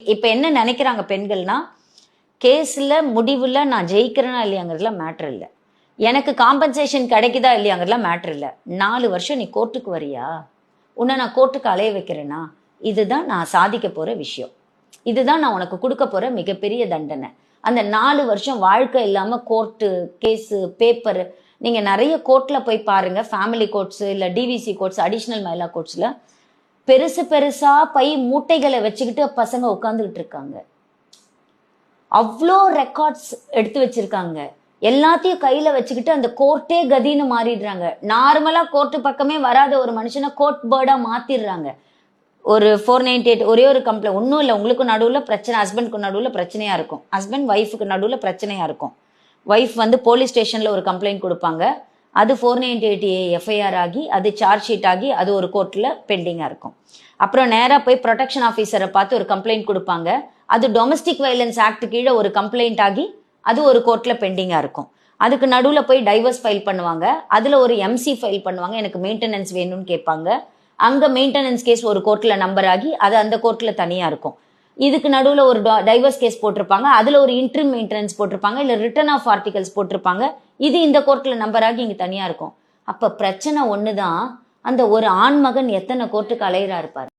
இப்போ என்ன நினைக்கிறாங்க பெண்கள்னா கேஸில் முடிவில் நான் ஜெயிக்கிறேனா இல்லையாங்கிறதுலாம் மேட்ரு இல்லை. எனக்கு காம்பன்சேஷன் கிடைக்குதா இல்லையாங்கிறதுலாம் மேட்ரு இல்லை. நாலு வருஷம் நீ கோர்ட்டுக்கு வரியா? உன்னை நான் கோர்ட்டுக்கு அலைய வைக்கிறேனா? இதுதான் நான் சாதிக்க போகிற விஷயம். இதுதான் நான் உனக்கு கொடுக்க போகிற மிகப்பெரிய தண்டனை. அந்த நாலு வருஷம் வாழ்க்கை இல்லாமல் கோர்ட்டு கேஸு பேப்பரு நீங்கள் நிறைய கோர்ட்டில் போய் பாருங்கள் ஃபேமிலி கோர்ட்ஸு இல்லை டிவிசி கோர்ட்ஸ் அடிஷ்னல் மயிலா கோர்ட்ஸில் பெருசு பெருசா பை மூட்டைகளை வச்சுக்கிட்டு பசங்க உட்காந்துக்கிட்டு இருக்காங்க. அவ்வளோ ரெக்கார்ட்ஸ் எடுத்து வச்சிருக்காங்க. எல்லாத்தையும் கையில வச்சுக்கிட்டு அந்த கோர்ட்டே கதின்னு மாறிடுறாங்க. நார்மலா கோர்ட்டு பக்கமே வராத ஒரு மனுஷனை கோர்ட் பேர்டா மாத்திடுறாங்க. ஒரு ஃபோர் நைன்டி எயிட் ஒரே ஒரு கம்ப்ளைண்ட் ஒன்றும் இல்லை உங்களுக்கு நடுவில் பிரச்சனை ஹஸ்பண்ட்க்கு நடுவில் பிரச்சனையா இருக்கும். ஹஸ்பண்ட் ஒய்ஃபுக்கு நடுவில் பிரச்சனையா இருக்கும். ஒய்ஃப் வந்து போலீஸ் ஸ்டேஷனில் ஒரு கம்ப்ளைண்ட் கொடுப்பாங்க. அது ஃபோர் நைன்டி எயிட் எஃப்ஐஆர் ஆகி அது சார்ஜ் ஷீட் ஆகி அது ஒரு கோர்ட்டில் பெண்டிங்காக இருக்கும். அப்புறம் நேராக போய் ப்ரொடெக்ஷன் ஆஃபீஸரை பார்த்து ஒரு கம்ப்ளைண்ட் கொடுப்பாங்க. அது டொமஸ்டிக் வைலன்ஸ் ஆக்ட் கீழே ஒரு கம்ப்ளைண்ட் ஆகி அது ஒரு கோர்ட்டில் பெண்டிங்காக இருக்கும். அதுக்கு நடுவில் போய் டைவர்ஸ் ஃபைல் பண்ணுவாங்க. அதில் ஒரு எம்சி ஃபைல் பண்ணுவாங்க. எனக்கு மெயின்டெனன்ஸ் வேணும்னு கேட்பாங்க. அங்கே மெயின்டெனன்ஸ் கேஸ் ஒரு கோர்ட்டில் நம்பர் ஆகி அது அந்த கோர்ட்டில் தனியாக இருக்கும். இதுக்கு நடுவில் ஒரு டைவர்ஸ் கேஸ் போட்டிருப்பாங்க. அதில் ஒரு இன்ட்ரிம் மெயின்டெனன்ஸ் போட்டிருப்பாங்க. இல்லை ரிட்டர்ன் ஆஃப் ஆர்டிகல்ஸ் போட்டிருப்பாங்க. இது இந்த கோர்ட்டில் நம்பர் ஆகி இங்கே தனியாக இருக்கும். அப்போ பிரச்சனை ஒன்று தான் அந்த ஒரு ஆண்மகன் எத்தனை கோர்ட்டுக்கு அலையிறா இருப்பார்?